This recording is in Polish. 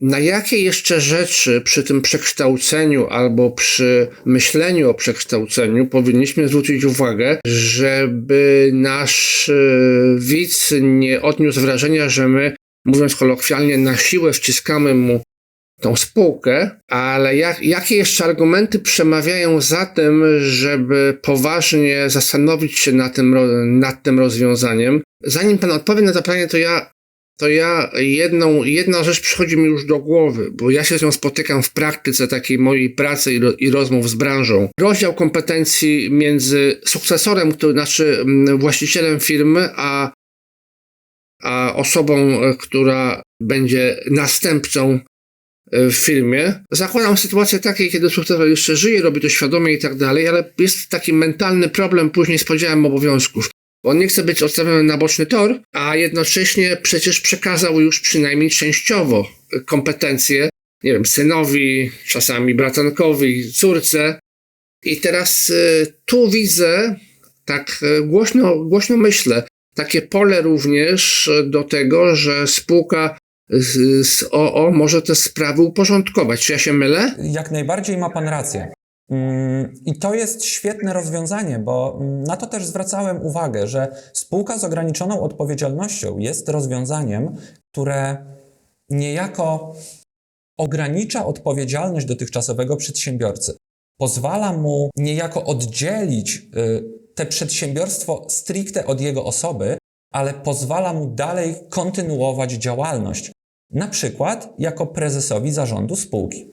na jakie jeszcze rzeczy przy tym przekształceniu albo przy myśleniu o przekształceniu powinniśmy zwrócić uwagę, żeby nasz e, widz nie odniósł wrażenia, że my, mówiąc kolokwialnie, na siłę wciskamy mu tą spółkę, ale jak, jakie jeszcze argumenty przemawiają za tym, żeby poważnie zastanowić się nad tym, nad tym rozwiązaniem? Zanim pan odpowie na to pytanie, to ja, to ja jedną, jedna rzecz przychodzi mi już do głowy, bo ja się z nią spotykam w praktyce takiej mojej pracy i, ro, i rozmów z branżą. Rozdział kompetencji między sukcesorem, który, znaczy mm, właścicielem firmy, a, a osobą, e, która będzie następcą w firmie. Zakładam sytuację takiej, kiedy sukcesor jeszcze żyje, robi to świadomie i tak dalej, ale jest taki mentalny problem później z podziałem obowiązków. On nie chce być odstawiony na boczny tor, a jednocześnie przecież przekazał już przynajmniej częściowo kompetencje, nie wiem, synowi, czasami bratankowi, córce. I teraz y, tu widzę, tak y, głośno, głośno myślę, takie pole również do tego, że spółka z, z OO może te sprawy uporządkować. Czy ja się mylę? Jak najbardziej ma Pan rację. Mm, I to jest świetne rozwiązanie, bo mm, na to też zwracałem uwagę, że spółka z ograniczoną odpowiedzialnością jest rozwiązaniem, które niejako ogranicza odpowiedzialność dotychczasowego przedsiębiorcy. Pozwala mu niejako oddzielić y, te przedsiębiorstwo stricte od jego osoby, ale pozwala mu dalej kontynuować działalność, na przykład jako prezesowi zarządu spółki.